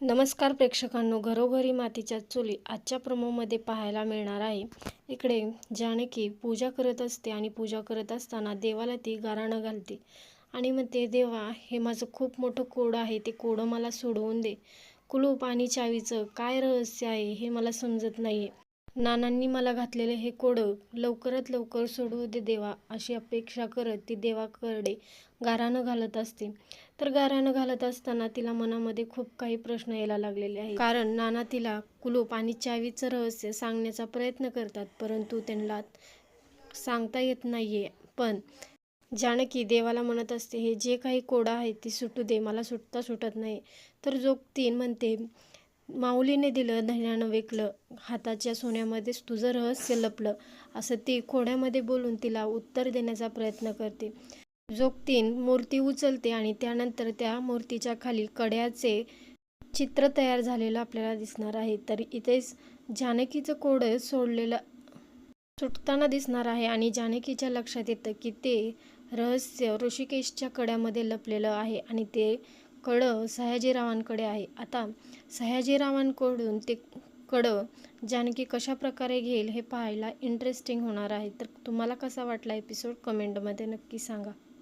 नमस्कार प्रेक्षकांनो घरोघरी मातीच्या चुली आजच्या प्रमोमध्ये पाहायला मिळणार आहे. इकडे जानकी पूजा करत असते आणि पूजा करत असताना देवाला ती गाराणं घालते. आणि मग ते देवा हे माझं खूप मोठं कोडं आहे ते कोडं मला सोडवून दे. कुलूप आणि चावीचं काय रहस्य आहे हे मला समजत नाही आहे नानांनी मला घातलेलं हे कोडं लवकरात लवकर सोडवू दे देवा अशी अपेक्षा करत ती देवाकडे गाराणं घालत असते. तर गाराणं घालत असताना तिला मनामध्ये खूप काही प्रश्न यायला लागलेले आहे कारण नाना तिला कुलूप आणि चावीचं रहस्य सांगण्याचा प्रयत्न करतात परंतु त्यांना सांगता येत नाहीये. पण जानकी देवाला म्हणत असते हे जे काही कोडं आहे ती सुटू दे मला सुटता सुटत नाही. तर जोगतीन म्हणते माऊलीने दिलं धन्यानं वेकलं हाताच्या सोन्यामध्येच तुझं रहस्य लपलं असं ती खोड्यामध्ये बोलून तिला उत्तर देण्याचा प्रयत्न करते. जोगतीन मूर्ती उचलते आणि त्यानंतर त्या मूर्तीच्या खाली कड्याचे चित्र तयार झालेलं आपल्याला दिसणार आहे. तर इथेच जानकीचं कोडं सोडलेलं सुटताना दिसणार आहे आणि जानकीच्या लक्षात येतं की ते रहस्य ऋषिकेशच्या कड्यामध्ये लपलेलं आहे आणि ते कडं सयाजीरावांकडे आहे. आता सयाजीरावांकडून ते कडं जानकी कशा प्रकारे घेईल हे पाहायला इंटरेस्टिंग होणार आहे. तर तुम्हाला कसा वाटला एपिसोड कमेंटमध्ये नक्की सांगा.